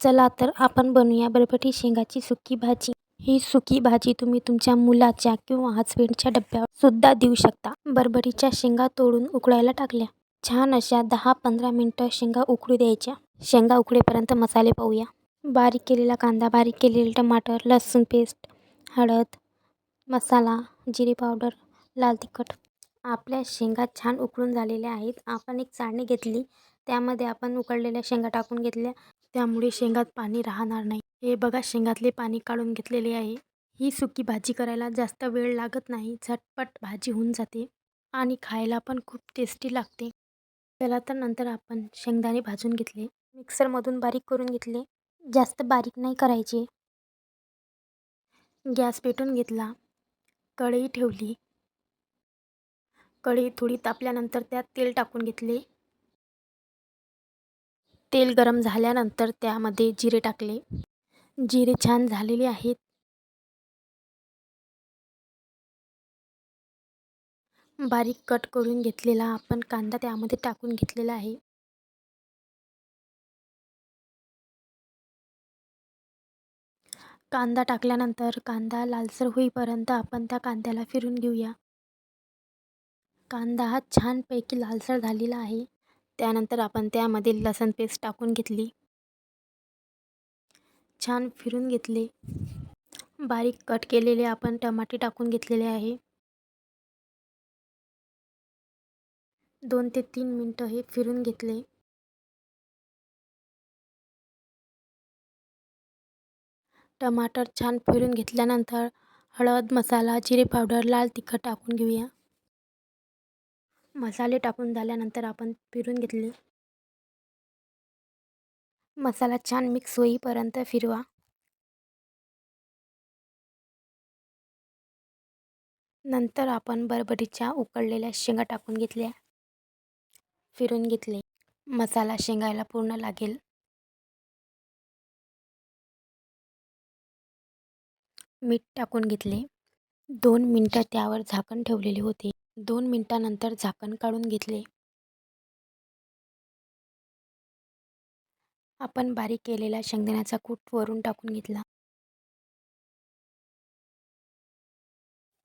चला तर आपण बनवूया बरबटी शेंगाची सुकी भाजी. ही सुकी भाजी तुम्ही तुमच्या मुलाच्या किंवा हजबंडच्या डब्यावर सुद्धा देऊ शकता. बरबटीच्या शेंगा तोडून उकळायला टाकल्या. छान अशा दहा पंधरा मिनटं शेंगा उकळू द्यायच्या. शेंगा उकळेपर्यंत मसाले पाहूया. बारीक केलेला कांदा बारीक केलेले टमाटर लसूण पेस्ट हळद मसाला जिरे पावडर लाल तिखट. आपल्या शेंगा छान उकळून झालेल्या आहेत. आपण एक चाळणी घेतली. त्यामध्ये आपण उकळलेल्या शेंगा टाकून घेतल्या. त्यामुळे शेंगात पाणी राहणार नाही. हे बघा शेंगातले पाणी काढून घेतलेले आहे. ही सुकी भाजी करायला जास्त वेळ लागत नाही. झटपट भाजी होऊन जाते आणि खायला पण खूप टेस्टी लागते. त्याला तर नंतर आपण शेंगदाणे भाजून घेतले. मिक्सरमधून बारीक करून घेतले. जास्त बारीक नाही करायचे. गॅस पेटून घेतला. कढई ठेवली. कढई थोडी तापल्यानंतर त्यात तेल टाकून घेतले. तेल गरम झाल्यानंतर त्यामध्ये जिरे टाकले. जिरे छान झालेले आहेत. बारीक कट करून घेतलेला आपण कांदा त्यामध्ये टाकून घेतलेला आहे. कांदा टाकल्यानंतर कांदा लालसर होईपर्यंत आपण त्या कांद्याला फिरून घेऊया. कांदा हा छानपैकी लालसर झालेला आहे. त्यानंतर आपण त्यामध्ये लसण पेस्ट टाकून घेतली. छान फिरून घेतले. बारीक कट केलेले आपण टमाटे टाकून घेतलेले आहे. दोन ते तीन मिनटं हे फिरून घेतले. टमाटर छान फिरून घेतल्यानंतर हळद मसाला जिरे पावडर लाल तिखट टाकून घेऊया. मसाले टाकून झाल्यानंतर आपण फिरून घेतले. मसाला छान मिक्स होईपर्यंत फिरवा. नंतर आपण बरबटीच्या उकळलेल्या शेंगा टाकून घेतल्या. फिरून घेतले. मसाला शेंगायला पूर्ण लागेल. मीठ टाकून घेतले. दोन मिनटं त्यावर झाकण ठेवलेले होते. दोन मिनटानंतर झाकण काढून घेतले. आपण बारीक केलेला शेंगदाण्याचा कूट वरून टाकून घेतला.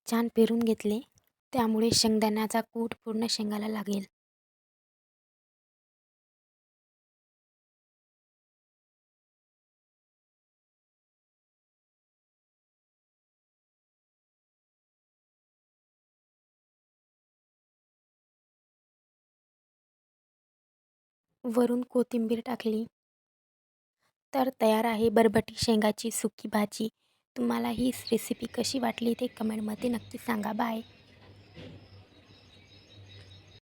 छान फिरून घेतले. त्यामुळे शेंगदाण्याचा कूट पूर्ण शेंगाला लागेल. वरून कोथिंबीर टाकली. तर तयार आहे बरबटी शेंगाची सुकी भाजी. तुम्हाला ही रेसिपी कशी वाटली ते कमेंटमध्ये नक्की सांगा. बाय